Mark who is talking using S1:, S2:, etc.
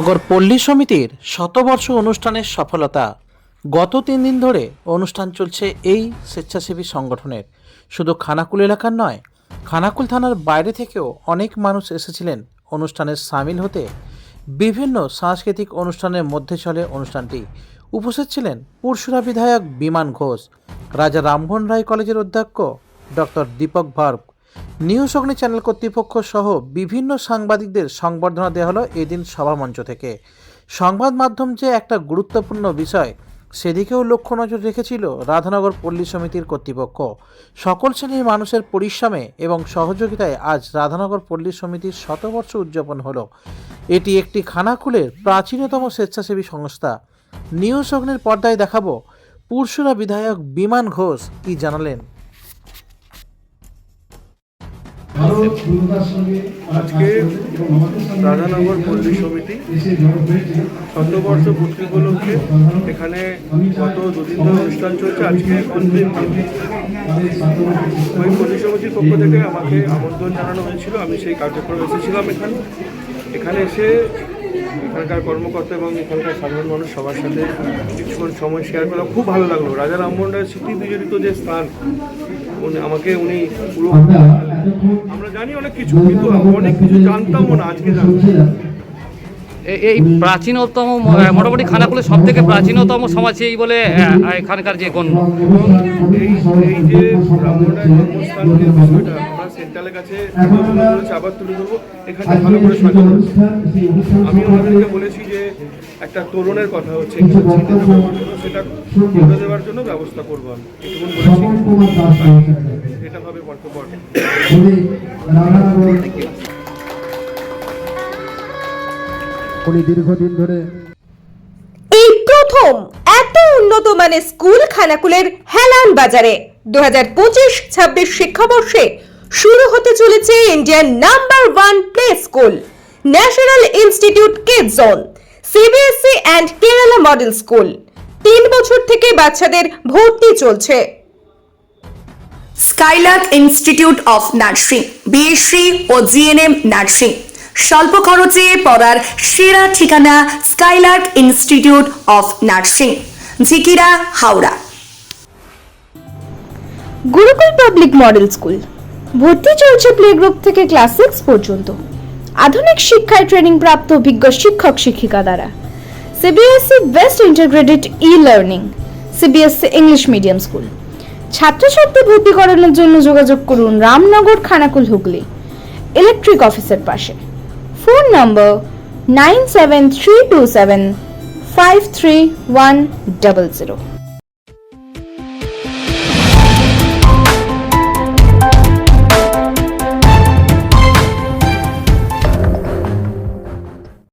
S1: নগর পল্লী সমিতির শতবর্ষ অনুষ্ঠানের সফলতা। গত তিন দিন ধরে অনুষ্ঠান চলছে এই স্বেচ্ছাসেবী সংগঠনের। শুধু খানাকুল এলাকার নয়, খানাকুল থানার বাইরে থেকেও অনেক মানুষ এসেছিলেন অনুষ্ঠানে সামিল হতে। বিভিন্ন সাংস্কৃতিক অনুষ্ঠানের মধ্যে চলে অনুষ্ঠানটি। উপস্থিত ছিলেন পুরসুরা বিধায়ক বিমান ঘোষ, রাজা রামমোহন রায় কলেজের অধ্যক্ষ doctor Dipak Bharga news Agni channel কর্তৃপক্ষ সহ বিভিন্ন সাংবাদিকদের সংবর্ধনা দেওয়া হলো এদিন সভামঞ্চ থেকে। সংবাদ মাধ্যম যে একটা গুরুত্বপূর্ণ বিষয়, সেদিকেও লক্ষ্য নজর রেখেছিল রাধানগর পল্লী সমিতির কর্তৃপক্ষ। সকল শ্রেণির মানুষের পরিশ্রমে এবং সহযোগিতায় আজ রাধানগর পল্লী সমিতির শতবর্ষ উদযাপন হলো। এটি একটি খানাকুলের প্রাচীনতম স্বেচ্ছাসেবী সংস্থা। নিউজ অগ্নির পর্দায় দেখাবো পুরসুরা বিধায়ক বিমান ঘোষ কি জানালেন।
S2: আজকে রাধানগর পল্লী সমিতি শতবর্ষ পূর্তি উপলক্ষে এখানে গত দুদিন ধরে অনুষ্ঠান চলছে। আজকে অন্তিম ওই পল্লী সমিতির পক্ষ থেকে আমাকে আমন্ত্রণ জানানো হয়েছিল। আমি সেই কার্যক্রমে এসেছিলাম এখানে। এখানে এসে এখানকার কর্মকর্তা এবং এখানকার সাধারণ মানুষ সবার সাথে কিছুক্ষণ সময় শেয়ার করা খুব ভালো লাগল। রাজা রামমোহন রায়ের স্মৃতি বিজড়িত যে স্থান আমাকে উনি পুরো আমরা জানি অনেক কিছু কিন্তু অনেক কিছু জানতামও না আজকে জানতাম।
S3: এই প্রাচীনতম মোটামুটি খানাকুলের সব থেকে প্রাচীনতম সমাজ এই বলে এখানকার যে গণ্য
S2: এই এই যে ব্রাহ্মণের জন্মস্থান যে বিষয়টা আমরা সেন্ট্রালের কাছে আবার তুলে ধরবো। এখানে ভালো করে সাজানো আমি ওনাদেরকে বলেছি যে একটা তরুণের কথা হচ্ছে সেটা তুলে দেওয়ার জন্য ব্যবস্থা করব আমি। এটা হবে বর্তমান।
S4: উনি দীর্ঘদিন ধরে
S5: এই প্রথম এত উন্নত মানের স্কুল খানাকুলের হেলান বাজারে। দু হাজার পঁচিশ ছাব্বিশ শিক্ষাবর্ষে শুরু হতে চলেছে Indian number one play school national institute kid zone CBSC and Kerala model school তিন বছর থেকে বাচ্চাদের ভর্তি চলছে।
S6: Skylark institute of nursing BSc O GNM nursing. স্বল্প খরচে পড়ার সেরা ঠিকানা Skylark institute of nursing Jhikira Howrah.
S7: Gurukul public model school. ভর্তি চলছে প্লে গ্রুপ থেকে ক্লাস সিক্স পর্যন্ত। আধুনিক শিক্ষায় ট্রেনিং প্রাপ্ত অভিজ্ঞ শিক্ষক শিক্ষিকা দ্বারা। CBSC best integrated e learning CBSC English medium school ছাত্রছাত্রী ভর্তি করানোর জন্য যোগাযোগ করুন রামনগর, খানাকুল, হুগলি ইলেকট্রিক অফিসের পাশে। Phone number nine seven three two seven five three one double zero.